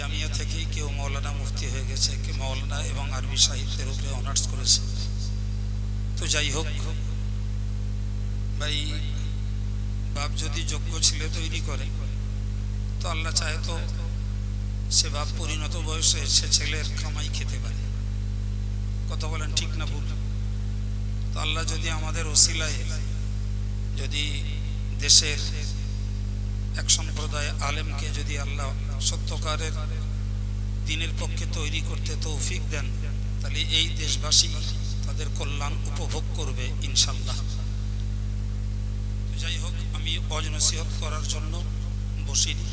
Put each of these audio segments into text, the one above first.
জামিয়া থেকেই কেউ মৌলানা মুফতি হয়ে গেছে কেউ মৌলানা এবং আরবি সাহিত্যের উপরে অনার্স করেছে। তো যাই হোক, ভাই, বাপ যদি যোগ্য ছেলে তৈরি করে, তো আল্লাহ চাহে তো সে বাপ পরিণত বয়সে সে ছেলের কামাই খেতে পারে। কথা বলেন ঠিক না ভুল? তো আল্লাহ যদি আমাদের ওসিলায় যদি দেশের এক সম্প্রদায় আলেমকে যদি আল্লাহ সত্যকারের দিনের পক্ষে তৈরি করতে তৌফিক দেন, তাহলে এই দেশবাসী তাদের কল্যাণ উপভোগ করবে ইনশাল্লাহ যাই হোক, আমি অজনসিহত করার জন্য বসিনি।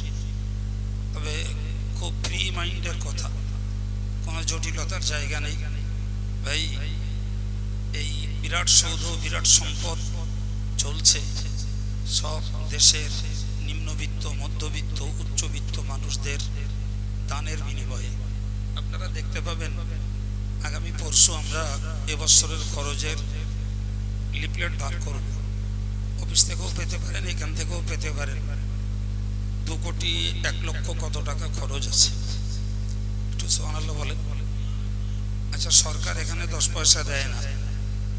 তবে খুব ফ্রি মাইন্ডের কথা, কোনো জটিলতার জায়গা নেই। ভাই, এই বিরাট সৌধ, বিরাট সম্পদ চলছে, সব দেশের নিম্নবিত্ত মধ্যবিত্ত, উচ্চবিত্ত মানুষদের দানের বিনিময়ে। আপনারা দেখতে পাবেন, আগামী পরশু আমরা এবছরের খরচের লিপলেট বার করব। অফিস থেকেও পেতে পারেন, এখান থেকেও পেতে পারেন। দু কোটি এক লক্ষ কত টাকা খরচ আছে? একটু সোহানাল্লাহ বলেন। আচ্ছা সরকার এখানে দশ পয়সা দেয় না,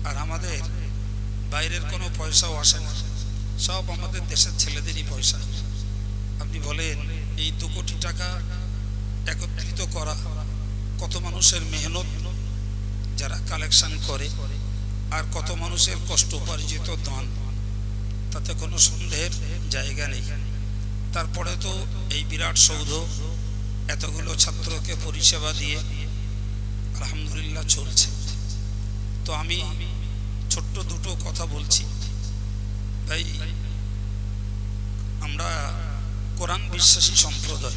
আর আমাদের বাইরের কোনো পয়সাও আসে না। সব আমাদের দেশের ছেলেদেরই পয়সা। আপনি বলেন, এই দু কোটি টাকা একত্রিত করা কত মানুষের মেহনত যারা কালেকশন করে আর কত মানুষের কষ্ট উপার্জিত দান? তাতে কোনো সন্দেহের জায়গা নেই। তারপরে তো এই বিরাট সৌধ, এতগুলো ছাত্রকে পরিষেবা দিয়ে আলহামদুলিল্লাহ চলছে। তো আমি ছোট্ট দুটো কথা বলছি। তাই আমরা কোরআন বিশ্বাসী সম্প্রদায়।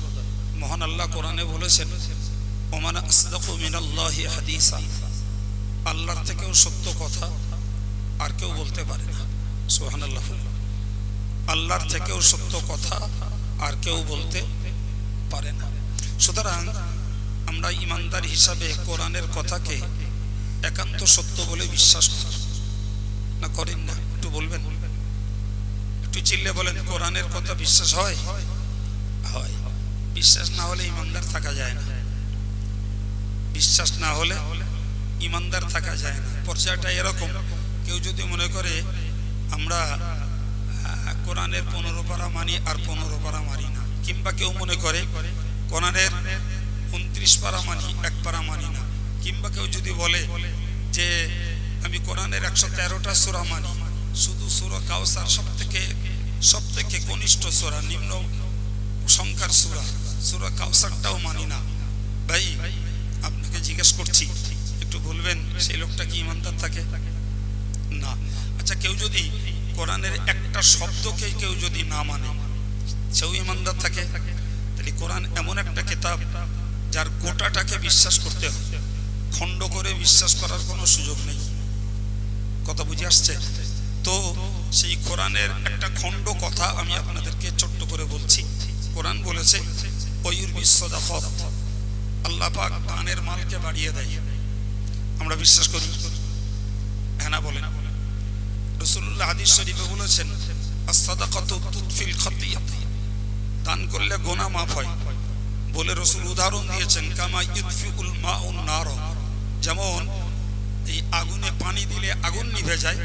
মহান আল্লাহ কোরআনে বলেছেন, ওমান আসদাকু মিনাল্লাহি হাদিসা। আল্লাহর থেকেও সত্য কথা আর কেউ বলতে পারে না। সোহান আল্লাহ আল্লাহর থেকেও সত্য কথা আর কেউ বলতে পারে না। সুতরাং আমরা ইমানদার হিসাবে কোরআনের কথাকে একান্ত সত্য বলে বিশ্বাস করি না। করেন না, একটু বলবেন? একটু চিল্লে বলেন, কোরআনের কথা বিশ্বাস হয়? হয়। বিশ্বাস না হলে ইমানদার থাকা যায় না। বিশ্বাস না হলে ইমানদার থাকা যায় না। পর্যায়টা এরকম। কেউ যদি মনে করে, আমরা কোরআনের পনেরো পারা মানি আর পনেরো পারা মানি না। কিংবা কেউ মনে করে, কোরআনের উনত্রিশ পারা মানি, এক পারা মানি না। কিংবা কেউ যদি বলে যে, আমি কোরআনের একশো তেরোটা সোরা মানি। শুধু সুরা কাউসার সব থেকে সব থেকে কনিষ্ঠ সোরা, নিম্ন সংখ্যার সুরা। সুরা কাউসারটাও মানি না। ভাই, আপনাকে জিজ্ঞেস করছি, একটু বলবেন, সেই লোকটা কি ইমানদার থাকে? না। আচ্ছা কেউ যদি কোরআনের একটা শব্দকে কেউ যদি না মানে সেও ইমানদার থাকে? তাহলে কোরআন এমন একটা কিতাব যার গোটাটাকে বিশ্বাস করতে হয় খণ্ড করে বিশ্বাস করার কোনো সুযোগ নেই। কথা বুঝে আসছে? তো সেই কোরআনের একটা খণ্ড কথা আমি আপনাদেরকে ছোট্ট করে বলছি। কোরআন বলেছে অয়ুর বিশ্বদাফত আল্লাহ পাক দানের মালকে বাড়িয়ে দেয়। আমরা বিশ্বাস করি। হ্যাঁ না বলেন? রসুল্লাহ হাদিস শরীফে বলেছেন আসাদাকাত তুতফিল খাতিয়াতি। দান করলে গোনা মাফ হয়। বলে রসুল উদাহরণ দিয়েছেন, কামা ইউদফিউল মাউন নার। যেমন এই আগুনে পানি দিলে আগুন নিভে যায়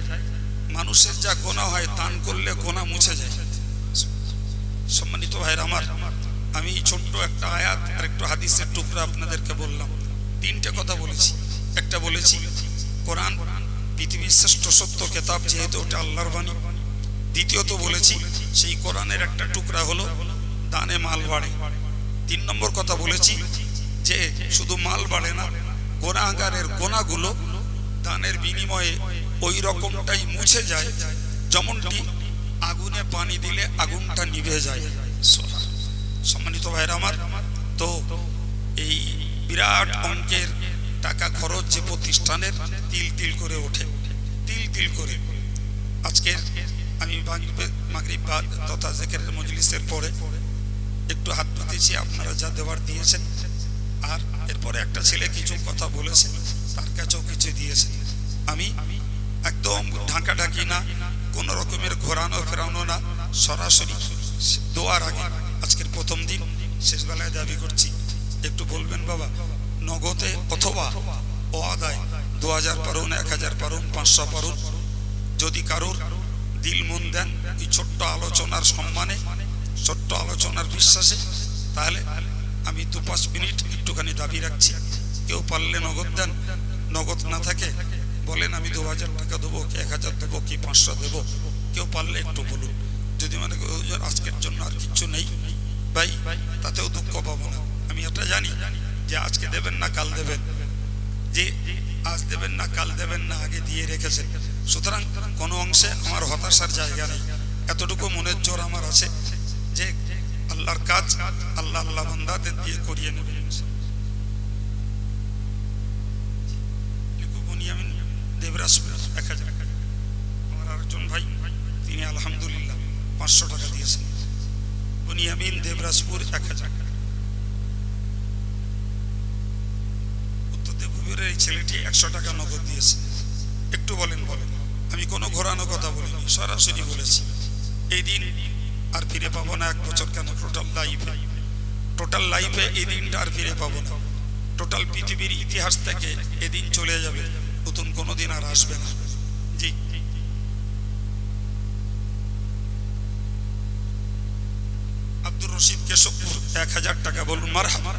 মানুষের যা গোনা হয়, দান করলে গোনা মুছে যায়। সম্মানিত ভাইয়ের আমার, আমি ছোট্ট একটা আয়াত আর একটু হাদিসের টুকরা আপনাদেরকে বললাম। তিনটে কথা বলেছি। একটা বলেছি, কোরআন পৃথিবীর শ্রেষ্ঠ সত্য কেতাব যেহেতু ওটা আল্লাহর বাণী। দ্বিতীয়ত বলেছি, সেই কোরআনের একটা টুকরা হলো, দানে মাল বাড়ে। তিন নম্বর কথা বলেছি যে, শুধু মাল বাড়ে না, গোনাগারের গোনাগুলো দানের বিনিময়ে ওই রকমটাই মুছে যায়, যেমনটি আগুনে পানি দিলে আগুনটা নিভে যায়। সম্মানিত ভাইরা আমার, তো এই বিরাট অঙ্কের টাকা খরচ যে প্রতিষ্ঠানের তিল তিল করে ওঠে, তিল তিল করে। আজকের আমি তথা জেকের মজলিসের পরে একটু হাত পাতেছি আপনারা যা দেওয়ার দিয়েছেন। আর এরপরে একটা ছেলে কিছু কথা বলেছে, তার কাছেও কিছু দিয়েছে। আমি একদম ঢাকা ঢাকি না, কোন রকমের ঘোরানো ফেরানো না, সরাসরি দোয়ার আগে আজকের প্রথম দিন শেষ বেলায় দাবি করছি, একটু বলবেন বাবা, নগদে অথবা ও আদায় দু হাজার পারুন এক হাজার পারুন, পাঁচশো পারুন, যদি কারোর দিল মন দেন এই ছোট্ট আলোচনার সম্মানে, ছোট্ট আলোচনার বিশ্বাসে, তাহলে আমি দু পাঁচ মিনিট একটুখানি দাবি রাখছি, কেউ পারলে নগদ দেন, নগদ না থাকে বলেন, আমি দু হাজার টাকা দেবো, কি এক হাজার দেবো, কি পাঁচশো দেবো? কেউ পারলে একটু বলুন। যদি মানে আজকের জন্য আর কিচ্ছু নেই, ভাই, তাতেও দুঃখ পাবো না। আমি এটা জানি যে আজকে দেবেন না, কাল দেবেন। যে আজ দেবেন না, কাল দেবেন না, আগে দিয়ে রেখেছেন। সুতরাং কোনো অংশে আমার হতাশার জায়গা নেই। এতটুকু মনের জোর আমার আছে যে আল্লাহর কাজ আল্লাহ আল্লাহ বান্দাদের দিয়ে করিয়ে নেবেন দেবরাজপুর এক হাজার আমার আরেকজন ভাই, তিনি আলহামদুলিল্লাহ পাঁচশো টাকা দিয়েছেন। বুনিয়ামিন দেবরাজপুর, এক হাজার উত্তর দেবপুরের এই ছেলেটি একশো টাকা নগদ দিয়েছে। একটু বলেন বলেন। আমি কোনো ঘোরানো কথা বলিনি, সরাসরি বলেছি। এই দিন আর ফিরে পাবো না এক বছর কেন? টোটাল লাইফে টোটাল লাইফে এই দিনটা আর ফিরে পাবো না। টোটাল পৃথিবীর ইতিহাস থেকে এদিন চলে যাবে। নতুন কোনো দিন আর আসবে না। জি। আব্দুর রশিদ কেশবপুর, এক হাজার টাকা বলুন মার হাবার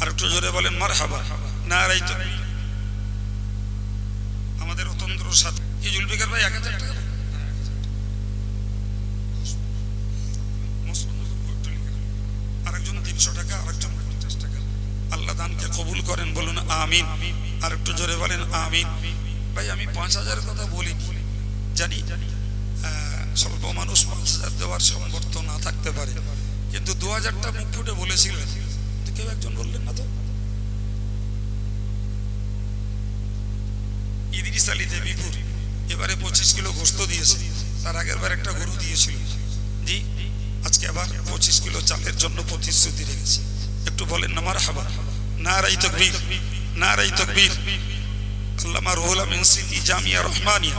আর একটু জোরে বলেন মার হাবা না রাই তো আমাদের অতন্ত্র সাথে। কি, জুলফিকার ভাই, এক হাজার টাকা আরেকজন তিনশো টাকা, আরেকজন পঞ্চাশ টাকা। আল্লাহ দানকে কবুল করেন, বলুন, আমিন। আর একটু জোরে বলেন, আমিন। ভাই, আমি পাঁচ হাজারের কথা বলিনি। জানি স্বল্প মানুষ পাঁচ হাজার দেওয়ার সামর্থ্য না থাকতে পারে। কিন্তু দু হাজারটা মুখ ফুটে বলেছিলেন। কেউ একজন বললেন না তো? ইদিরিস দেবীপুর এবারে পঁচিশ কিলো গোস্ত দিয়েছে। তার আগের বার একটা গরু দিয়েছিল। জি, আজকে আবার পঁচিশ কিলো চালের জন্য প্রতিশ্রুতি রেখেছে। একটু বলেন না হাবা না রাই তকবীর, না রাই তকবীর। আল্লামা রুহুল আমিন স্মৃতি জামিয়া রহমানিয়া,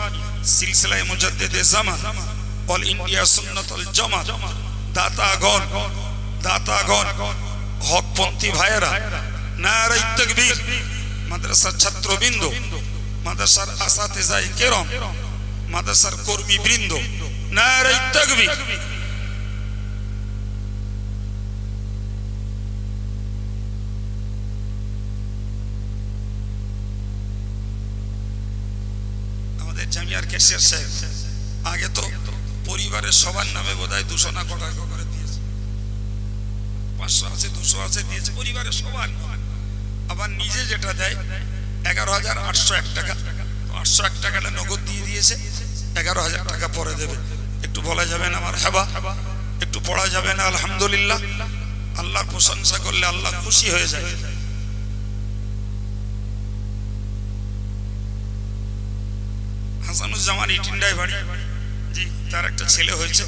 সিলসিলায় মুজাদ্দেদে জামান, অল ইন্ডিয়া সুন্নাতুল জামাত, দাতাগণ দাতাগণ, হকপন্থী ভাইয়েরা নারাই তকবীর, মাদ্রাসার ছাত্রবৃন্দ, মাদ্রাসার আসাতেজাই কেরম, মাদ্রাসার কর্মী বৃন্দ নারাই তকবীর। জামিয়ার ক্যাশিয়ার সাহেব। আগে তো পরিবারের সবার নামে বোধহয় দুশো না কটা করে দিয়েছে। পাঁচশো আছে, দুশো আছে দিয়েছে, পরিবারের সবার আবার নিজে যেটা দেয়, এগারো হাজার আটশো এক টাকা। আটশো এক টাকাটা নগদ দিয়ে দিয়েছে, এগারো হাজার টাকা পরে দেবে। একটু বলা যাবে না আমার হেবা, একটু পড়া যাবে না, আলহামদুলিল্লাহ। আল্লাহর প্রশংসা করলে আল্লাহ খুশি হয়ে যায়। হাসানুজ্জামান ইটিন্ডায় বাড়ি। জি, তার একটা ছেলে হয়েছে।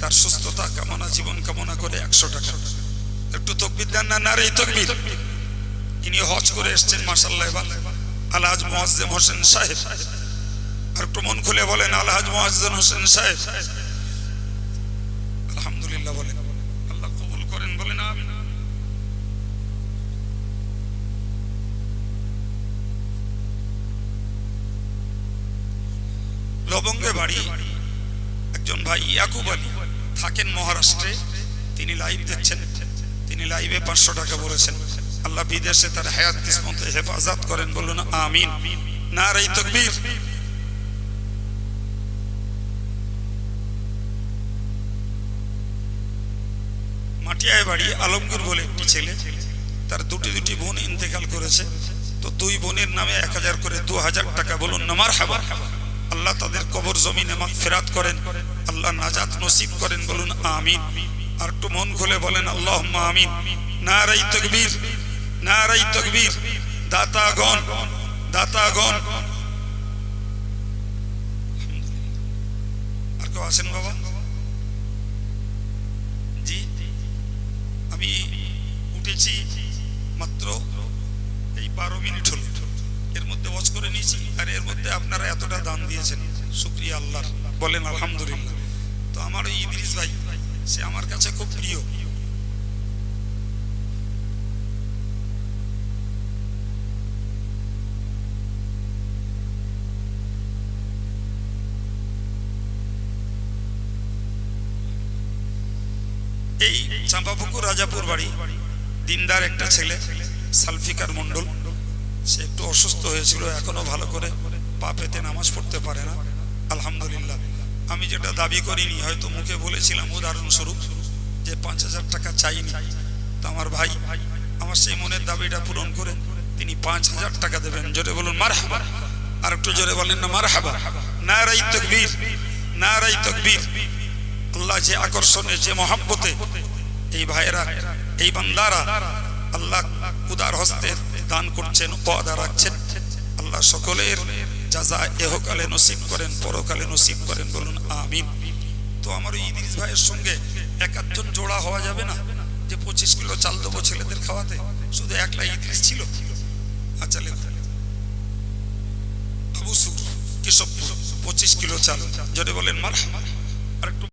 তার সুস্থতা কামনা, জীবন কামনা করে একশো টাকা। একটু তকবির দেন না? না রে তকবির। ইনি হজ করে এসছেন মাসাল্লাহ এবার। আলহাজ মোয়াজ্জেম হোসেন সাহেব। আর একটু মন খুলে বলেন, আলহাজ মোয়াজ্জেম হোসেন সাহেব। বাড়ি। একজন ভাই ইয়াকুব আলী থাকেন মহারাষ্ট্রে। তিনি লাইভ দেখছেন। তিনি লাইভে পাঁচশো টাকা বলেছেন। আল্লাহ বিদেশে তার হায়াত কিসমতে হেফাজত করেন। বলুন আমিন। না রে তকবীর। মাটিয়ায় বাড়ি আলমগীর বলে একটি ছেলে। তার দুটি দুটি বোন ইন্তেকাল করেছে। তো দুই বোনের নামে এক হাজার করে দু হাজার টাকা। বলুন নামার হাবা আল্লাহ তাদের কবর জমিনে ফেরাত করেন। আল্লাহ নাজাত নসিব করেন, বলুন আমিন। আর একটু মন খুলে বলেন আল্লাহ আমিন। না রাই তকবীর না রাই তকবীর। দাতাগণ দাতাগণ। আর কেউ আছেন বাবা? জি। আমি উঠেছি মাত্র এই বারো মিনিট খরচ করে নিয়েছি, আর এর মধ্যে আপনারা এতটা দান দিয়েছেন। শুক্রিয়া আল্লাহর। বলেন, আলহামদুলিল্লাহ। তো আমার ওই ইদ্রিস ভাই, সে আমার কাছে খুব প্রিয়। এই চাঁপাপুকুর, রাজাপুর বাড়ি, দিনদার একটা ছেলে, সালফিকার মন্ডল সে একটু অসুস্থ হয়েছিল, এখনও ভালো করে পা পেতে নামাজ পড়তে পারে না। আলহামদুলিল্লাহ। আমি যেটা দাবি করিনি, হয়তো মুখে বলেছিলাম উদাহরণস্বরূপ যে পাঁচ হাজার টাকা চাইনি। তো আমার ভাই, আমার সেই মনের দাবিটা পূরণ করে তিনি পাঁচ হাজার টাকা দেবেন। জোরে বলুন মার হাবা আর একটু জোরে বলেন না মার হাবা না রাই তকবীর না রাই তকবীর। আল্লাহ যে আকর্ষণে, যে মহাব্বতে এই ভাইয়েরা, এই বান্দারা, আল্লাহ উদার হস্তে দান করছেন পদা রাখছেন। আল্লাহ সকলের যাজা এহকালে নসিব করেন, পরকালে নসিব করেন, বলুন আমিন। তো আমার ইদ্রিস ভাইয়ের সঙ্গে এক জোড়া হওয়া যাবে না? যে পঁচিশ কিলো চাল দেবো ছেলেদের খাওয়াতে, শুধু একলা ইদ্রিস ছিল? আচ্ছা লেখো। কেশবপুর, পঁচিশ কিলো চাল। যদি বলেন মার আর একটু